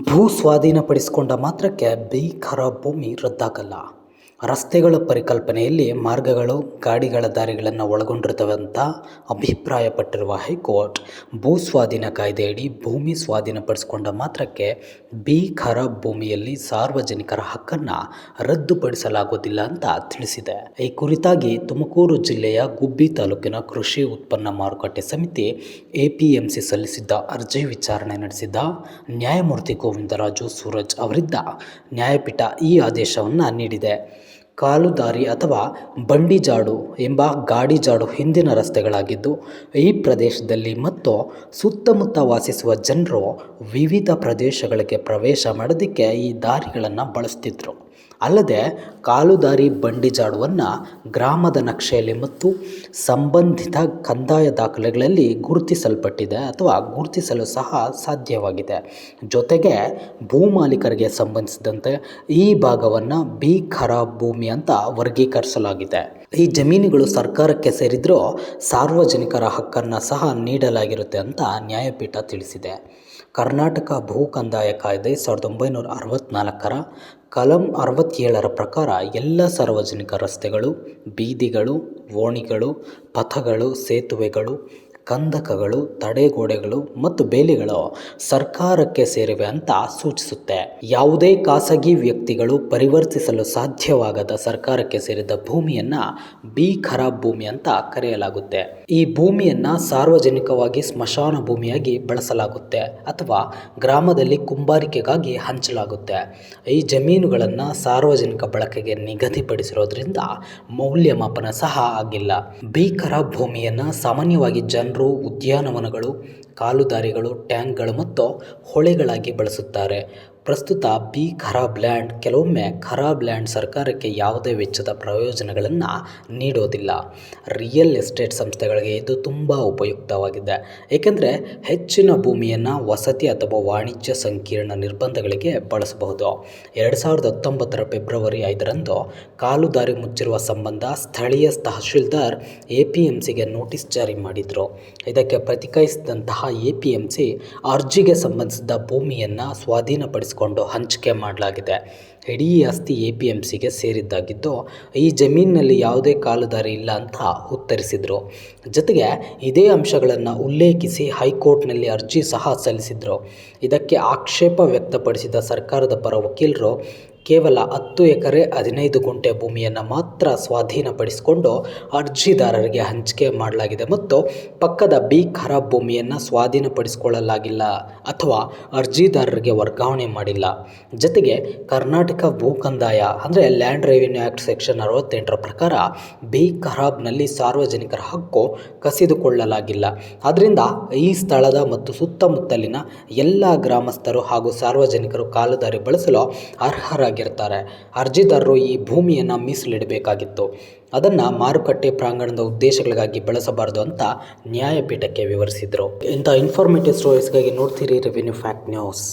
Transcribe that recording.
ಭೂ ಸ್ವಾಧೀನಪಡಿಸಿಕೊಂಡ ಮಾತ್ರಕ್ಕೆ ಬೇಕಾರ ಭೂಮಿ ರದ್ದಾಗಲ್ಲ. ರಸ್ತೆಗಳ ಪರಿಕಲ್ಪನೆಯಲ್ಲಿ ಮಾರ್ಗಗಳು, ಗಾಡಿಗಳ ದಾರಿಗಳನ್ನು ಒಳಗೊಂಡಿರ್ತವೆ ಅಂತ ಅಭಿಪ್ರಾಯಪಟ್ಟಿರುವ ಹೈಕೋರ್ಟ್, ಭೂ ಸ್ವಾಧೀನ ಕಾಯ್ದೆಯಡಿ ಭೂಮಿ ಸ್ವಾಧೀನಪಡಿಸಿಕೊಂಡ ಮಾತ್ರಕ್ಕೆ ಭೀಕರ ಭೂಮಿಯಲ್ಲಿ ಸಾರ್ವಜನಿಕರ ಹಕ್ಕನ್ನು ರದ್ದುಪಡಿಸಲಾಗುವುದಿಲ್ಲ ಅಂತ ತಿಳಿಸಿದೆ. ಈ ಕುರಿತಾಗಿ ತುಮಕೂರು ಜಿಲ್ಲೆಯ ಗುಬ್ಬಿ ತಾಲೂಕಿನ ಕೃಷಿ ಉತ್ಪನ್ನ ಮಾರುಕಟ್ಟೆ ಸಮಿತಿ ಎಪಿಎಂಸಿ ಸಲ್ಲಿಸಿದ್ದ ಅರ್ಜಿ ವಿಚಾರಣೆ ನಡೆಸಿದ್ದ ನ್ಯಾಯಮೂರ್ತಿ ಗೋವಿಂದರಾಜು ಸೂರಜ್ ಅವರಿದ್ದ ನ್ಯಾಯಪೀಠ ಈ ಆದೇಶವನ್ನು ನೀಡಿದೆ. ಕಾಲುದಾರಿ ಅಥವಾ ಬಂಡಿಜಾಡು ಎಂಬ ಗಾಡಿಜಾಡು ಹಿಂದಿನ ರಸ್ತೆಗಳಾಗಿದ್ದು, ಈ ಪ್ರದೇಶದಲ್ಲಿ ಮತ್ತು ಸುತ್ತಮುತ್ತ ವಾಸಿಸುವ ಜನರು ವಿವಿಧ ಪ್ರದೇಶಗಳಿಗೆ ಪ್ರವೇಶ ಮಾಡೋದಕ್ಕೆ ಈ ದಾರಿಗಳನ್ನು ಬಳಸ್ತಿದ್ರು. ಅಲ್ಲದೆ ಕಾಲುದಾರಿ ಬಂಡಿಜಾಡುವನ್ನು ಗ್ರಾಮದ ನಕ್ಷೆಯಲ್ಲಿ ಮತ್ತು ಸಂಬಂಧಿತ ಕಂದಾಯ ದಾಖಲೆಗಳಲ್ಲಿ ಗುರುತಿಸಲ್ಪಟ್ಟಿದೆ ಅಥವಾ ಗುರುತಿಸಲು ಸಹ ಸಾಧ್ಯವಾಗಿದೆ. ಜೊತೆಗೆ ಭೂಮಾಲೀಕರಿಗೆ ಸಂಬಂಧಿಸಿದಂತೆ ಈ ಭಾಗವನ್ನು ಬಿ ಖರಾಬ್ ಭೂಮಿ ಅಂತ ವರ್ಗೀಕರಿಸಲಾಗಿದೆ. ಈ ಜಮೀನುಗಳು ಸರ್ಕಾರಕ್ಕೆ ಸೇರಿದರೂ ಸಾರ್ವಜನಿಕರ ಹಕ್ಕನ್ನು ಸಹ ನೀಡಲಾಗಿರುತ್ತೆ ಅಂತ ನ್ಯಾಯಪೀಠ ತಿಳಿಸಿದೆ. ಕರ್ನಾಟಕ ಭೂ ಕಂದಾಯ ಕಾಯ್ದೆ ಸಾವಿರದ ಒಂಬೈನೂರ ಅರವತ್ತ್ನಾಲ್ಕರ ಕಲಂ ಅರವತ್ತೇಳರ ಪ್ರಕಾರ ಎಲ್ಲ ಸಾರ್ವಜನಿಕ ರಸ್ತೆಗಳು, ಬೀದಿಗಳು, ಓಣಿಗಳು, ಪಥಗಳು, ಸೇತುವೆಗಳು ಕಂದಕಗಳು, ತಡೆಗೋಡೆಗಳು ಮತ್ತು ಬೇಲಿಗಳು ಸರ್ಕಾರಕ್ಕೆ ಸೇರಿವೆ ಅಂತ ಸೂಚಿಸುತ್ತೆ. ಯಾವುದೇ ಖಾಸಗಿ ವ್ಯಕ್ತಿಗಳು ಪರಿವರ್ತಿಸಲು ಸಾಧ್ಯವಾಗದ ಸರ್ಕಾರಕ್ಕೆ ಸೇರಿದ ಭೂಮಿಯನ್ನು ಬಿ ಖರಾಬ್ ಭೂಮಿ ಅಂತ ಕರೆಯಲಾಗುತ್ತೆ. ಈ ಭೂಮಿಯನ್ನು ಸಾರ್ವಜನಿಕವಾಗಿ ಸ್ಮಶಾನ ಭೂಮಿಯಾಗಿ ಬಳಸಲಾಗುತ್ತೆ ಅಥವಾ ಗ್ರಾಮದಲ್ಲಿ ಕುಂಬಾರಿಕೆಗಾಗಿ ಹಂಚಲಾಗುತ್ತೆ. ಈ ಜಮೀನುಗಳನ್ನು ಸಾರ್ವಜನಿಕ ಬಳಕೆಗೆ ನಿಗದಿಪಡಿಸಿರೋದ್ರಿಂದ ಮೌಲ್ಯಮಾಪನ ಸಹ ಆಗಿಲ್ಲ. ಬಿ ಖರಾಬ್ ಭೂಮಿಯನ್ನು ಸಾಮಾನ್ಯವಾಗಿ ಜನರು ಉದ್ಯಾನವನಗಳು ಕಾಲುದಾರಿಗಳು, ಟ್ಯಾಂಕ್ಗಳು ಮತ್ತು ಹೊಳೆಗಳಾಗಿ ಬಳಸುತ್ತಾರೆ. ಪ್ರಸ್ತುತ ಬಿ ಖರಾಬ್ ಲ್ಯಾಂಡ್, ಕೆಲವೊಮ್ಮೆ ಖರಾಬ್ ಲ್ಯಾಂಡ್ ಸರ್ಕಾರಕ್ಕೆ ಯಾವುದೇ ವೆಚ್ಚದ ಪ್ರಯೋಜನಗಳನ್ನು ನೀಡೋದಿಲ್ಲ. ರಿಯಲ್ ಎಸ್ಟೇಟ್ ಸಂಸ್ಥೆಗಳಿಗೆ ಇದು ತುಂಬ ಉಪಯುಕ್ತವಾಗಿದೆ. ಏಕೆಂದರೆ ಹೆಚ್ಚಿನ ಭೂಮಿಯನ್ನು ವಸತಿ ಅಥವಾ ವಾಣಿಜ್ಯ ಸಂಕೀರ್ಣ ನಿರ್ಬಂಧಗಳಿಗೆ ಬಳಸಬಹುದು. ಎರಡು ಸಾವಿರದ ಹತ್ತೊಂಬತ್ತರ ಫೆಬ್ರವರಿ ಐದರಂದು ಕಾಲುದಾರಿ ಮುಚ್ಚಿರುವ ಸಂಬಂಧ ಸ್ಥಳೀಯ ತಹಶೀಲ್ದಾರ್ ಎ ಪಿ ಎಂ ಸಿಗೆ ನೋಟಿಸ್ ಜಾರಿ ಮಾಡಿದರು. ಇದಕ್ಕೆ ಪ್ರತಿಕ್ರಿಯಿಸಿದಂತಹ ಎ ಪಿ ಎಂ ಸಿ ಅರ್ಜಿಗೆ ಸಂಬಂಧಿಸಿದ ಭೂಮಿಯನ್ನು ಸ್ವಾಧೀನಪಡಿಸಿಕೊಂಡು ಹಂಚಿಕೆ ಮಾಡಲಾಗಿದೆ. ಇಡೀ ಆಸ್ತಿ ಎ ಪಿ ಎಂ ಸಿಗೆ ಸೇರಿದ್ದಾಗಿದ್ದು, ಈ ಜಮೀನಿನಲ್ಲಿ ಯಾವುದೇ ಕಾಲುದಾರಿ ಇಲ್ಲ ಅಂತ ಉತ್ತರಿಸಿದರು. ಜೊತೆಗೆ ಇದೇ ಅಂಶಗಳನ್ನು ಉಲ್ಲೇಖಿಸಿ ಹೈಕೋರ್ಟ್ನಲ್ಲಿ ಅರ್ಜಿ ಸಹ ಸಲ್ಲಿಸಿದರು. ಇದಕ್ಕೆ ಆಕ್ಷೇಪ ವ್ಯಕ್ತಪಡಿಸಿದ ಸರ್ಕಾರದ ಪರ ವಕೀಲರು ಕೇವಲ ಹತ್ತು ಎಕರೆ ಹದಿನೈದು ಗುಂಟೆ ಭೂಮಿಯನ್ನು ಮಾತ್ರ ಸ್ವಾಧೀನಪಡಿಸಿಕೊಂಡು ಅರ್ಜಿದಾರರಿಗೆ ಹಂಚಿಕೆ ಮಾಡಲಾಗಿದೆ ಮತ್ತು ಪಕ್ಕದ ಬಿ ಖರಾಬ್ ಭೂಮಿಯನ್ನು ಸ್ವಾಧೀನಪಡಿಸಿಕೊಳ್ಳಲಾಗಿಲ್ಲ ಅಥವಾ ಅರ್ಜಿದಾರರಿಗೆ ವರ್ಗಾವಣೆ ಮಾಡಿಲ್ಲ. ಜೊತೆಗೆ ಕರ್ನಾಟಕ ಭೂ ಕಂದಾಯ ಅಂದರೆ ಲ್ಯಾಂಡ್ ರೆವಿನ್ಯೂ ಆ್ಯಕ್ಟ್ ಸೆಕ್ಷನ್ ಅರವತ್ತೆಂಟರ ಪ್ರಕಾರ ಬಿ ಖರಾಬ್ನಲ್ಲಿ ಸಾರ್ವಜನಿಕರ ಹಕ್ಕು ಕಸಿದುಕೊಳ್ಳಲಾಗಿಲ್ಲ. ಆದ್ದರಿಂದ ಈ ಸ್ಥಳದ ಮತ್ತು ಸುತ್ತಮುತ್ತಲಿನ ಎಲ್ಲ ಗ್ರಾಮಸ್ಥರು ಹಾಗೂ ಸಾರ್ವಜನಿಕರು ಕಾಲುದಾರಿ ಬಳಸಲು ಅರ್ಹರಾಗಿರ್ತಾರೆ ಅರ್ಜಿದಾರರು ಈ ಭೂಮಿಯನ್ನು ಮೀಸಲಿಡಬೇಕಾಗಿತ್ತು. ಅದನ್ನು ಮಾರುಕಟ್ಟೆ ಪ್ರಾಂಗಣದ ಉದ್ದೇಶಗಳಿಗಾಗಿ ಬಳಸಬಾರದು ಅಂತ ನ್ಯಾಯಪೀಠಕ್ಕೆ ವಿವರಿಸಿದರು. ಇಂಥ ಇನ್ಫಾರ್ಮೇಟಿವ್ ಸ್ಟೋರೀಸ್ಗಾಗಿ ನೋಡ್ತೀರಿ ರೆವಿನ್ಯೂ ಫ್ಯಾಕ್ಟ್ ನ್ಯೂಸ್